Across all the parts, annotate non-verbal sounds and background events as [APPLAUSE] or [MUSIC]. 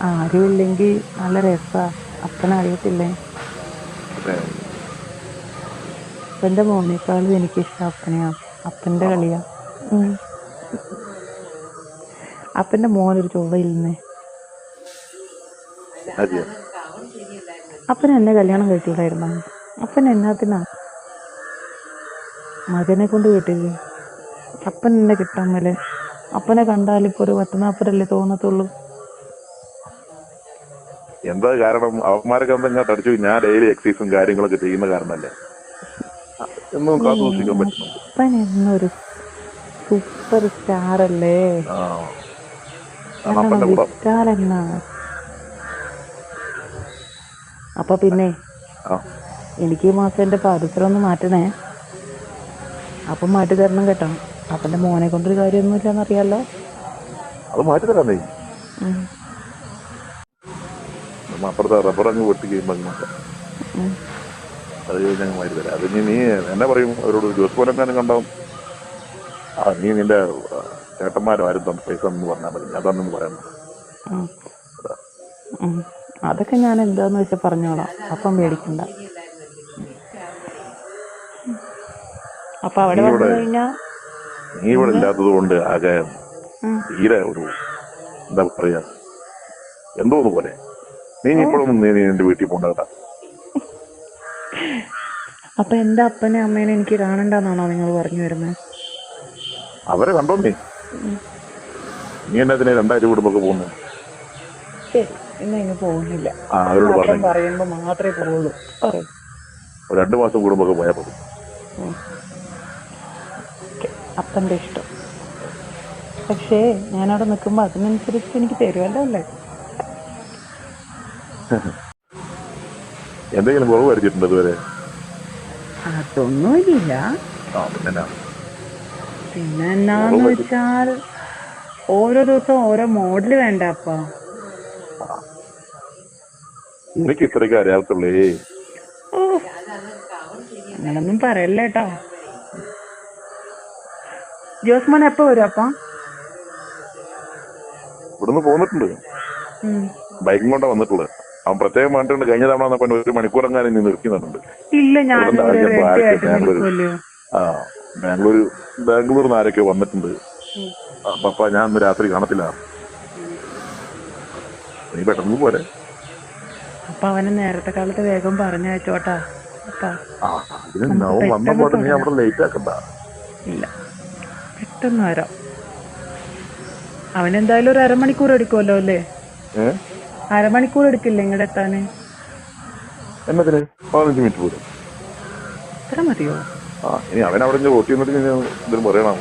ആരുമില്ലെങ്കിൽ നല്ല രസാ. അപ്പനറിയത്തില്ലേ അപ്പന്റെ മോനേക്കാളും എനിക്കിഷ്ടം അപ്പനെയാ. അപ്പന്റെ കളിയാ. അപ്പന്റെ അപ്പന്റെ മോനൊരു ചൊവ്വയില്ലെന്നേ അപ്പൻ എന്നെ കല്യാണം കഴിച്ചുകൂടായിരുന്നോ അപ്പൻ എന്നാത്തിനാ? മകനെ കൊണ്ട് കിട്ടിയത് അപ്പൻ എന്നെ കിട്ടാൻ മേലെ. അപ്പനെ കണ്ടാൽ ഇപ്പോൾ ഒരു പത്തനാപ്പതല്ലേ തോന്നത്തുള്ളൂ. എന്താ കാരണം? അവന്മാരൊക്കെ എന്തെങ്കിലും അടിച്ചു ഞാൻ ഡെയിലി എക്സസൈസും കാര്യങ്ങളൊക്കെ ചെയ്യുന്ന കാരണല്ലേ? എന്നും കാത്തുസൂക്ഷിക്കാൻ പറ്റുന്നു. സൂപ്പർ സ്റ്റാർ അല്ലേ? അപ്പന്റെ അപ്പൊ പിന്നെ എനിക്ക് ഈ മാസം എന്റെ പാദസരം ഒന്ന് മാറ്റണേ. അപ്പൊ മാറ്റി തരണം കേട്ടോ. അപ്പൊ മോനെ കൊണ്ടൊരു കാര്യമൊന്നുമില്ലെന്നറിയാലോ അത് മാറ്റി തരാം നീ. ഉം. നമ്മ അപ്പുറത്തെ റബ്ബർ അങ്ങ് വെട്ടി കഴിയുമ്പോൾ അങ്ങ് മാറ്റാം. അത് ഞങ്ങൾ മാറി തരാം. അത് ഇനി നീ എന്നെ പറയും അവരോട് ജോസ് പോലെങ്ങാനും കണ്ടാവും. ആ നീ നിന്റെ ചേട്ടന്മാരും ആരും തന്നെ പൈസ എന്ന് പറഞ്ഞാൽ മതി. അതൊന്നും പറയാൻ. അതൊക്കെ ഞാൻ എന്താന്ന് വെച്ചാൽ പറഞ്ഞോളാം. അപ്പം മേടിക്കണ്ട. അപ്പൊ അവിടെ വന്നു നീ ഇവിടെ ഇല്ലാത്തത് കൊണ്ട് ആകെ തീരെ ഒരു എന്താ പറയാ എന്തോന്ന് പോലെ. നീ ഇപ്പോഴൊന്നും നീ എന്റെ നിന്റെ വീട്ടിൽ പോകണ്ട അപ്പൊ എന്റെ അപ്പനെ അമ്മേനെ എനിക്ക് കാണണ്ടെന്നാണോ നിങ്ങൾ പറഞ്ഞു വരുന്നത്? അവരെ കണ്ടോ നീ. നീ എന്നതിനെ രണ്ടായിരം കുടുംബൊക്കെ പോകുന്നു? പോകുന്നില്ല. അവരോട് പറയുമ്പോ മാത്രമേ പോകുള്ളൂ രണ്ടു മാസം കൂടുമ്പോ പോയാൽ ഇഷ്ടം. പക്ഷേ ഞാനവിടെ നിൽക്കുമ്പോൾ അതിനനുസരിച്ച് എനിക്ക് തരുമല്ലോ അല്ലേ? [LAUGHS] എന്തെങ്കിലും കുറവ് വരുത്തിയിട്ടുണ്ട് ഇതുവരെ? അതൊന്നുമില്ല. പിന്നെ എന്നാ? പിന്നെ എന്നാന്ന് വെച്ചാൽ ഓരോ ദിവസം ഓരോ മോഡൽ വേണ്ട അപ്പ? എനിക്ക് ഇത്രയൊക്കെ അറിയാത്തുള്ളേ നിങ്ങളൊന്നും പറയല്ലേ കേട്ടോ ജോസ്മോൻ എപ്പോ വരും അപ്പ? ഇവിടുന്ന് പോന്നിട്ടുണ്ട്. ബൈക്കും കൊണ്ടാ വന്നിട്ടുള്ളത്. അവൻ പ്രത്യേകം പറഞ്ഞിട്ടുണ്ട് കഴിഞ്ഞ തവണ വന്നപ്പോ എന്നെ ഒരു മണിക്കൂറെങ്ങാനും നീ നിർത്തിക്കുന്നുണ്ട് ഇല്ല ഞാൻ ബാംഗ്ലൂർ. ആ ബാംഗ്ലൂർ ബാംഗ്ലൂർ നിന്ന് ആരൊക്കെ വന്നിട്ടുണ്ട് പപ്പ ഞാൻ ഇന്ന് രാത്രി കാണത്തില്ല. നീ പെട്ടെന്ന് പോരെ. അപ്പൊ അവനെ നേരത്തെ കാലത്ത് വേഗം പറഞ്ഞയച്ചോട്ടാ വന്ന പോലെ നീ അവിടെ ലേറ്റ് ആക്കണ്ട. ഇല്ല. പെട്ടെന്ന് വരാം. അവനെന്തായാലും ഒരു അരമണിക്കൂർ എടുക്കുമല്ലോ അല്ലേ? അരമണിക്കൂർ എടുക്കില്ലേ ഇങ്ങോട്ട് എത്താന്? എന്നതിന്? പതിനഞ്ച് മിനിറ്റ് പോലും. ഇത്ര മതിയോ? ആ ഇനി അവൻ അവിടെ നിന്ന് റോട്ടി പറയണോ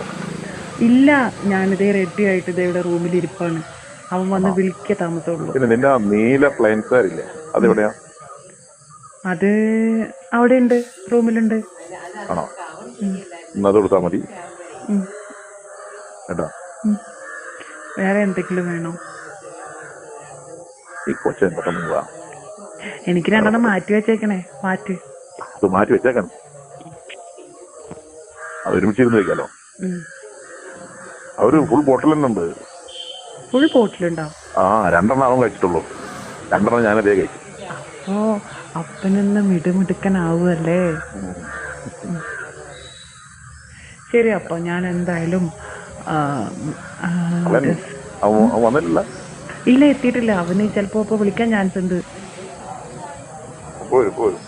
ഇല്ല ഞാനിതേ റെഡി ആയിട്ട് ഇതേ ഇവിടെ റൂമിൽ ഇരിപ്പാണ്. അവൻ വന്ന് വിളിക്ക താമസമുള്ളൂ. പിന്നെ നിന്റെ ആ നീല അതെവിടെയാ? അത് അവിടെ ഉണ്ട് റൂമിലുണ്ട്. ആണോ? എന്നാ അത് കൊടുത്താൽ മതി. കേട്ടാ? വേറെ എന്തെങ്കിലും വേണോ? ഈ എനിക്ക് രണ്ടെണ്ണം മാറ്റി വെച്ചേക്കണേ. മാറ്റി. അത് മാറ്റി വെച്ചേക്കണം. അത് ഒരുമിച്ചിരുന്ന് വെക്കാലോ. അവർ ഫുൾ ബോട്ടിൽ തന്നെ ഉണ്ട്. ഫുൾ ബോട്ടിലുണ്ടോ ആ രണ്ടെണ്ണം അവൻ കഴിച്ചിട്ടുള്ളൂ. രണ്ടെണ്ണം ഞാനതേ കഴിച്ചു. ഓ അപ്പനെന്ന് മിടുമിടുക്കനാവുമല്ലേ ശരി അപ്പൊ ഞാൻ എന്തായാലും വന്നിട്ടില്ല. ഇല്ല എത്തിയിട്ടില്ല. അവന് ചിലപ്പോ വിളിക്കാൻ ചാൻസ് ഉണ്ട്. പോരും പോരും.